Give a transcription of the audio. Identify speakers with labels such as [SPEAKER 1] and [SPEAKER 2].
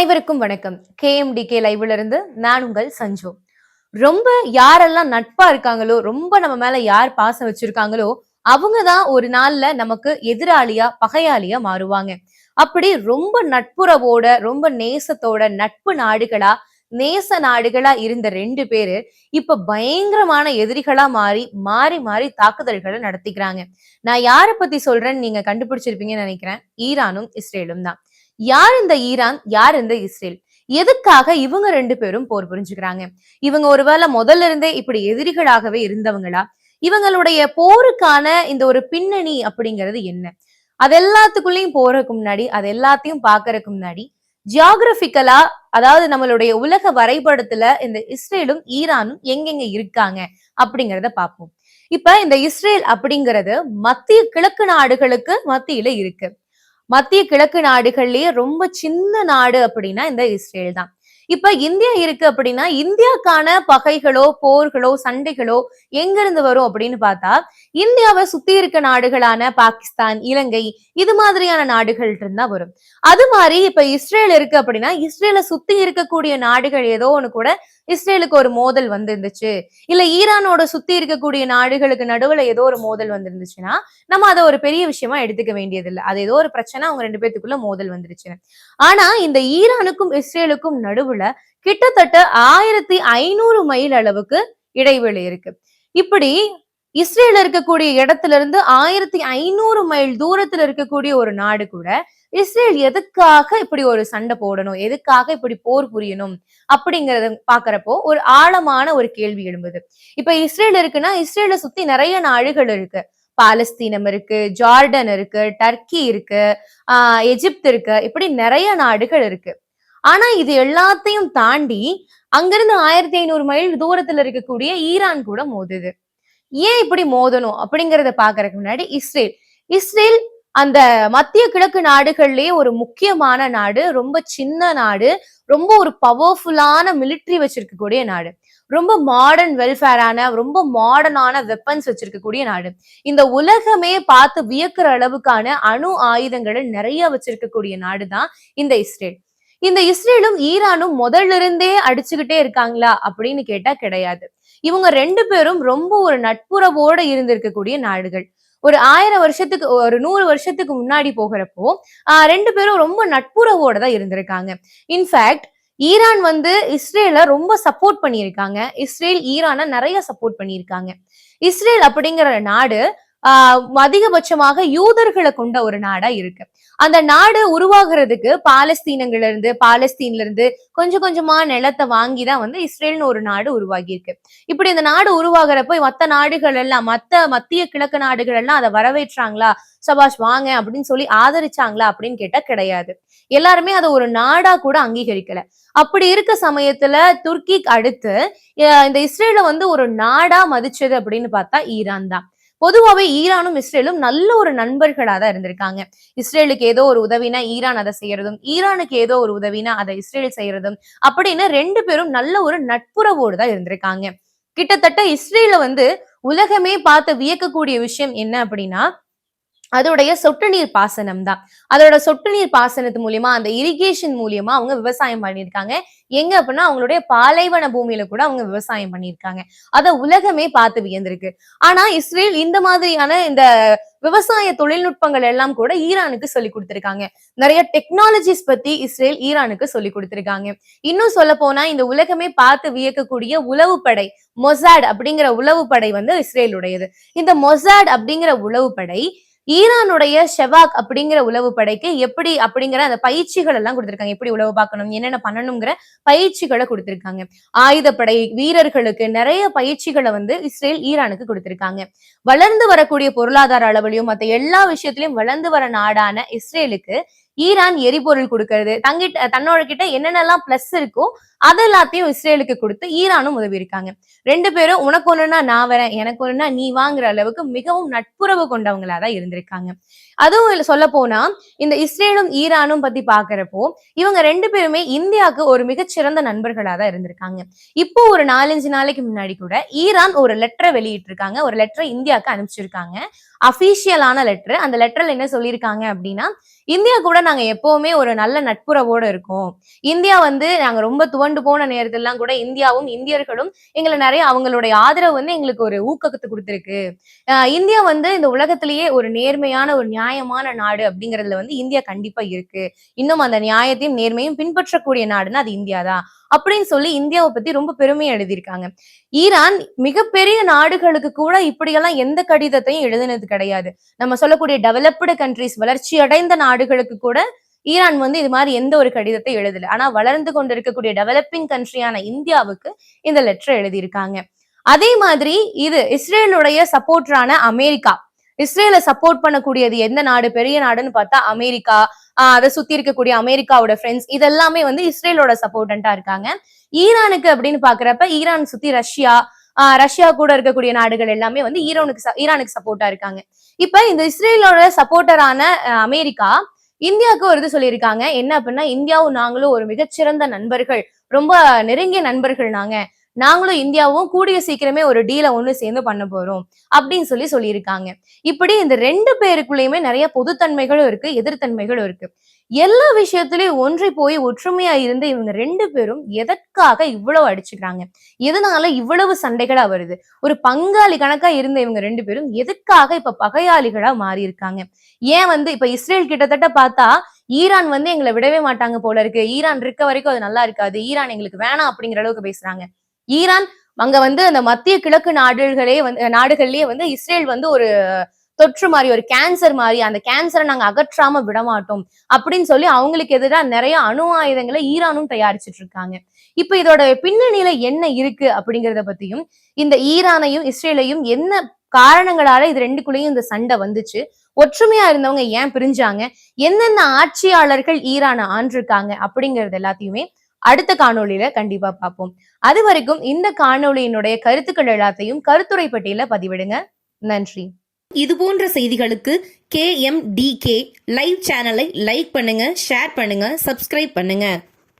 [SPEAKER 1] அனைவருக்கும் வணக்கம். K empty K லைவ்ல இருந்து நான் உங்கள் சஞ்சு. ரொம்ப யாரெல்லாம் நட்பா இருக்காங்களோ ரொம்ப நம்ம மேல யார் பாசம் வச்சிருக்காங்களோ அவங்க தான் ஒரு நாள்ல நமக்கு எதிராளியா பகையாளியா மாறுவாங்க. அப்படி ரொம்ப நட்புறவோட ரொம்ப நேசத்தோட நட்பு நாடுகளா நேச நாடுகளா இருந்த ரெண்டு பேரு இப்ப பயங்கரமான எதிரிகளா மாறி மாறி மாறி தாக்குதல்களை நடத்திக்கிறாங்க. நான் யாரை பத்தி சொல்றேன்னு நீங்க கண்டுபிடிச்சிருப்பீங்கன்னு நினைக்கிறேன். ஈரானும் இஸ்ரேலும் தான். யார் இந்த ஈரான் யார் இந்த இஸ்ரேல்? எதுக்காக இவங்க ரெண்டு பேரும் போர் புரிஞ்சுக்கிறாங்க? இவங்க ஒருவேளை முதல்ல இருந்தே இப்படி எதிரிகளாகவே இருந்தவங்களா? இவங்களுடைய போருக்கான இந்த ஒரு பின்னணி அப்படிங்கிறது என்ன? அது எல்லாத்துக்குள்ளயும் போறதுக்கு முன்னாடி அது எல்லாத்தையும் பாக்குறதுக்கு முன்னாடி ஜியாகிரபிக்கலா அதாவது நம்மளுடைய உலக வரைபடத்துல இந்த இஸ்ரேலும் ஈரானும் எங்கெங்க இருக்காங்க அப்படிங்கிறத பார்ப்போம். இப்ப இந்த இஸ்ரேல் அப்படிங்கிறது மத்திய கிழக்கு நாடுகளுக்கு மத்தியில இருக்கு. மத்திய கிழக்கு நாடுகள்லயே ரொம்ப சின்ன நாடு அப்படின்னா இந்த இஸ்ரேல் தான். இப்ப இந்தியா இருக்கு அப்படின்னா இந்தியாக்கான பகைகளோ போர்களோ சண்டைகளோ எங்க இருந்து வரும் அப்படின்னு பார்த்தா இந்தியாவை சுத்தி இருக்க நாடுகளான பாகிஸ்தான் இலங்கை இது மாதிரியான நாடுகள் இருந்தா வரும். அது மாதிரி இப்ப இஸ்ரேல் இருக்கு அப்படின்னா இஸ்ரேல சுத்தி இருக்கக்கூடிய நாடுகள் ஏதோ ஒண்ணு கூட இஸ்ரேலுக்கு ஒரு மோதல் வந்துருந்துச்சு. இல்ல ஈரானோட சுத்தி இருக்கக்கூடிய நாடுகளுக்கு நடுவுல ஏதோ ஒரு மோதல் வந்துருந்துச்சுன்னா நம்ம அதை ஒரு பெரிய விஷயமா எடுத்துக்க வேண்டியதில்லை. அது ஏதோ ஒரு பிரச்சனை அவங்க ரெண்டு பேத்துக்குள்ள மோதல் வந்துருச்சு ஆனா இந்த ஈரானுக்கும் இஸ்ரேலுக்கும் நடுவுல கிட்டத்தட்ட ஆயிரத்தி ஐநூறு மைல் அளவுக்கு இடைவெளி இருக்கு. இப்படி இஸ்ரேல இருக்கக்கூடிய இடத்துல இருந்து ஆயிரத்தி ஐநூறு மைல் தூரத்துல இருக்கக்கூடிய ஒரு நாடு கூட இஸ்ரேல் எதுக்காக இப்படி ஒரு சண்டை போடணும்? எதுக்காக இப்படி போர் புரியணும்? அப்படிங்கறத பாக்குறப்போ ஒரு ஆழமான ஒரு கேள்வி எழும்புது. இப்ப இஸ்ரேல் இருக்குன்னா இஸ்ரேல சுத்தி நிறைய நாடுகள் இருக்கு. பாலஸ்தீனம் இருக்கு ஜார்டன் இருக்கு டர்க்கி இருக்கு ஆஹ் எஜிப்த் இருக்கு. இப்படி நிறைய நாடுகள் இருக்கு. ஆனா இது எல்லாத்தையும் தாண்டி அங்கிருந்து ஆயிரத்தி ஐநூறு மைல் தூரத்துல இருக்கக்கூடிய ஈரான் கூட மோதுது. ஏன் இப்படி மோதணும் அப்படிங்கறத பாக்குறதுக்கு முன்னாடி இஸ்ரேல். இஸ்ரேல் அந்த மத்திய கிழக்கு நாடுகள்லயே ஒரு முக்கியமான நாடு ரொம்ப சின்ன நாடு ரொம்ப ஒரு பவர்ஃபுல்லான மிலிட்ரி வச்சிருக்கக்கூடிய நாடு. ரொம்ப மாடர்ன் வெல்ஃபேரான ரொம்ப மாடர்னான வெப்பன்ஸ் வச்சிருக்கக்கூடிய நாடு. இந்த உலகமே பார்த்து வியக்கிற அளவுக்கான அணு ஆயுதங்களை நிறைய வச்சிருக்கக்கூடிய நாடு தான் இந்த இஸ்ரேல். இந்த இஸ்ரேலும் ஈரானும் முதல்ல இருந்தே அடிச்சுக்கிட்டே இருக்காங்களா அப்படின்னு கேட்டா கிடையாது. இவங்க ரெண்டு பேரும் ரொம்ப ஒரு நட்புறவோட இருந்திருக்கக்கூடிய நாடுகள். ஒரு ஆயிரம் வருஷத்துக்கு ஒரு நூறு வருஷத்துக்கு முன்னாடி போகிறப்போ ஆஹ் ரெண்டு பேரும் ரொம்ப நட்புறவோட தான் இருந்திருக்காங்க. இன்ஃபேக்ட் ஈரான் வந்து இஸ்ரேல ரொம்ப சப்போர்ட் பண்ணியிருக்காங்க. இஸ்ரேல் ஈரானை நிறைய சப்போர்ட் பண்ணியிருக்காங்க. இஸ்ரேல் அப்படிங்கிற நாடு அதிகபட்சமாக யூதர்களை கொண்ட ஒரு நாடா இருக்கு. அந்த நாடு உருவாகிறதுக்கு பாலஸ்தீனங்கள்ல இருந்து பாலஸ்தீன்ல இருந்து கொஞ்சம் கொஞ்சமா நிலத்தை வாங்கி தான் வந்து இஸ்ரேல்னு ஒரு நாடு உருவாகி இருக்கு இப்படி இந்த நாடு உருவாகிறப்ப மத்த நாடுகள் எல்லாம் மத்த மத்திய கிழக்கு நாடுகள் எல்லாம் அதை வரவேற்றாங்களா? சபாஷ் வாங்க அப்படின்னு சொல்லி ஆதரிச்சாங்களா அப்படின்னு கேட்டா கிடையாது. எல்லாருமே அதை ஒரு நாடா கூட அங்கீகரிக்கல. அப்படி இருக்க சமயத்துல துர்க்கிக்கு அடுத்து இந்த இஸ்ரேல வந்து ஒரு நாடா மதிச்சது அப்படின்னு பார்த்தா ஈரான் தான். பொதுவாகவே ஈரானும் இஸ்ரேலும் நல்ல ஒரு நண்பர்களாக தான் இருந்திருக்காங்க. இஸ்ரேலுக்கு ஏதோ ஒரு உதவினா ஈரான் அதை செய்யறதும் ஈரானுக்கு ஏதோ ஒரு உதவினா அதை இஸ்ரேல் செய்யறதும் அப்படின்னு ரெண்டு பேரும் நல்ல ஒரு நட்புறவோடு தான் இருந்திருக்காங்க. கிட்டத்தட்ட இஸ்ரேல வந்து உலகமே பார்த்து வியக்கக்கூடிய விஷயம் என்ன அப்படின்னா அதோடைய சொட்டு நீர் பாசனம் தான். அதோட சொட்டு நீர் பாசனத்து மூலியமா அந்த இரிகேஷன் மூலியமா அவங்க விவசாயம் பண்ணியிருக்காங்க. எங்க அப்படின்னா அவங்களுடைய பாலைவன பூமியில கூட அவங்க விவசாயம் பண்ணியிருக்காங்க. அதை உலகமே பார்த்து வியந்திருக்கு. ஆனா இஸ்ரேல் இந்த மாதிரியான இந்த விவசாய தொழில்நுட்பங்கள் எல்லாம் கூட ஈரானுக்கு சொல்லி கொடுத்திருக்காங்க. நிறைய டெக்னாலஜிஸ் பத்தி இஸ்ரேல் ஈரானுக்கு சொல்லி கொடுத்திருக்காங்க. இன்னும் சொல்ல போனா இந்த உலகமே பார்த்து வியக்கக்கூடிய உளவுப்படை மொசாட் அப்படிங்கிற உளவுப்படை வந்து இஸ்ரேலுடையது. இந்த மொசாட் அப்படிங்கிற உளவுப்படை ஈரானுடைய ஷெவாக் அப்படிங்கிற உளவு படைக்கு எப்படி அப்படிங்கிற அந்த பயிற்சிகள் எல்லாம் கொடுத்திருக்காங்க. எப்படி உளவு பார்க்கணும் என்னென்ன பண்ணணுங்கிற பயிற்சிகளை கொடுத்திருக்காங்க. ஆயுதப்படை வீரர்களுக்கு நிறைய பயிற்சிகளை வந்து இஸ்ரேல் ஈரானுக்கு கொடுத்திருக்காங்க. வளர்ந்து வரக்கூடிய பொருளாதார அளவிலையும் மற்ற எல்லா விஷயத்திலையும் வளர்ந்து வர நாடான இஸ்ரேலுக்கு ஈரான் எரிபொருள் கொடுக்கறது. தங்கிட்ட தன்னோட கிட்ட என்னென்னலாம் பிளஸ் இருக்கோ அது எல்லாத்தையும் இஸ்ரேலுக்கு கொடுத்து ஈரானும் உதவி இருக்காங்க ரெண்டு பேரும் உனக்கு ஒண்ணுனா நான் வரேன். எனக்கு ஒண்ணுனா நீ வாங்குற அளவுக்கு மிகவும் நட்புறவு கொண்டவங்களா தான் இருந்திருக்காங்க. அதுவும் சொல்ல போனா இந்த இஸ்ரேலும் ஈரானும் பத்தி பாக்குறப்போ இவங்க ரெண்டு பேருமே இந்தியாவுக்கு ஒரு மிகச்சிறந்த நண்பர்களா தான் இருந்திருக்காங்க. இப்போ ஒரு நாலஞ்சு நாளைக்கு முன்னாடி கூட ஈரான் ஒரு லெட்டரை வெளியிட்டு இருக்காங்க ஒரு லெட்டரை இந்தியாவுக்கு அனுப்பிச்சிருக்காங்க. அபிஷியலான லெட்டர் அந்த லெட்டர்ல என்ன சொல்லியிருக்காங்க அப்படின்னா இந்தியா கூட நாங்க எப்பவுமே ஒரு நல்ல நட்புறவோட இருக்கோம். இந்தியா வந்து நாங்க ரொம்ப துவண்டு போன நேரத்திலாம் கூட இந்தியாவும் இந்தியர்களும் எங்களை நிறைய அவங்களுடைய ஆதரவு வந்து எங்களுக்கு ஒரு ஊக்கத்தை கொடுத்துருக்கு. இந்தியா வந்து இந்த உலகத்திலேயே ஒரு நேர்மையான ஒரு நியாயமான நாடு அப்படிங்கறதுல வந்து இந்தியா கண்டிப்பா இருக்கு. இன்னும் அந்த நியாயத்தையும் நேர்மையும் பின்பற்றக்கூடிய நாடுன்னா அது இந்தியா தான் அப்படின்னு சொல்லி இந்தியாவை பத்தி ரொம்ப பெருமையை எழுதியிருக்காங்க. ஈரான் மிகப்பெரிய நாடுகளுக்கு கூட இப்படியெல்லாம் எந்த கடிதத்தையும் எழுதினது கிடையாது. நம்ம சொல்லக்கூடிய டெவலப்டு கண்ட்ரிஸ் வளர்ச்சி அடைந்த நாடுகளுக்கு கூட ஈரான் வந்து இது மாதிரி எந்த ஒரு கடிதத்தை எழுதல. ஆனா வளர்ந்து கொண்டிருக்கக்கூடிய டெவலப்பிங் கண்ட்ரியான இந்தியாவுக்கு இந்த லெட்டர் எழுதியிருக்காங்க. அதே மாதிரி இது இஸ்ரேலுடைய சப்போர்டரான அமெரிக்கா. இஸ்ரேலை சப்போர்ட் பண்ணக்கூடியது எந்த நாடு? பெரிய நாடுன்னு பார்த்தா அமெரிக்கா. அதை சுத்தி இருக்கக்கூடிய அமெரிக்காவோட ஃப்ரெண்ட்ஸ் இதெல்லாமே வந்து இஸ்ரேலோட சப்போர்டண்டா இருக்காங்க. ஈரானுக்கு அப்படின்னு பாக்குறப்ப ஈரான் சுத்தி ரஷ்யா ஆஹ் ரஷ்யா கூட இருக்கக்கூடிய நாடுகள் எல்லாமே வந்து ஈரானுக்கு ஈரானுக்கு சப்போர்ட்டா இருக்காங்க. இப்ப இந்த இஸ்ரேலோட சப்போர்ட்டரான அமெரிக்கா இந்தியாவுக்கு ஒரு இது சொல்லியிருக்காங்க. என்ன அப்படின்னா இந்தியாவும் நாங்களும் ஒரு மிகச்சிறந்த நண்பர்கள் ரொம்ப நெருங்கிய நண்பர்கள் நாங்க. நாங்களும் இந்தியாவும் கூடிய சீக்கிரமே ஒரு டீலை ஒன்று சேர்ந்து பண்ண போறோம் அப்படின்னு சொல்லி சொல்லியிருக்காங்க. இப்படி இந்த ரெண்டு பேருக்குள்ளேயுமே நிறைய பொதுத்தன்மைகளும் இருக்கு எதிர்த்தன்மைகளும் இருக்கு. எல்லா விஷயத்திலயும் ஒன்றி போய் ஒற்றுமையா இருந்து இவங்க ரெண்டு பேரும் எதற்காக இவ்வளவு அடிச்சுக்கிறாங்க? எதனால இவ்வளவு சண்டைகளா வருது? ஒரு பங்காளி கணக்கா இருந்த இவங்க ரெண்டு பேரும் எதுக்காக இப்ப பகையாளிகளா மாறி இருக்காங்க ஏன் வந்து இப்ப இஸ்ரேல் கிட்டத்தட்ட பார்த்தா ஈரான் வந்து எங்களை விடவே மாட்டாங்க போல இருக்கு. ஈரான் இருக்க வரைக்கும் அது நல்லா இருக்காது. ஈரான் எங்களுக்கு வேணாம் அப்படிங்கிற அளவுக்கு பேசுறாங்க. ஈரான் அங்க வந்து அந்த மத்திய கிழக்கு நாடுகளே வந்து நாடுகள்லயே வந்து இஸ்ரேல் வந்து ஒரு தொற்று மாதிரி ஒரு கேன்சர் மாதிரி அந்த கேன்சரை நாங்க அகற்றாம விடமாட்டோம் அப்படின்னு சொல்லி அவங்களுக்கு எதிராக நிறைய அணு ஆயுதங்களை ஈரானும் தயாரிச்சிட்டு இருக்காங்க இப்ப இதோட பின்னணியில என்ன இருக்கு அப்படிங்கறத பத்தியும் இந்த ஈரானையும் இஸ்ரேலையும் என்ன காரணங்களால இது ரெண்டுக்குள்ளேயும் இந்த சண்டை வந்துச்சு ஒற்றுமையா இருந்தவங்க ஏன் பிரிஞ்சாங்க என்னென்ன ஆட்சியாளர்கள் ஈரானை ஆண்டிருக்காங்க அப்படிங்கறது எல்லாத்தையுமே அடுத்த காணொளியில கண்டிப்பா பார்ப்போம். அது வரைக்கும் இந்த காணொளியினுடைய கருத்துக்கள் எல்லாத்தையும் கருத்துரை பட்டியல பதிவிடுங்க. நன்றி.
[SPEAKER 2] இது போன்ற செய்திகளுக்கு K M D K live சேனலை லைக் பண்ணுங்க ஷேர் பண்ணுங்க சப்ஸ்கிரைப் பண்ணுங்க.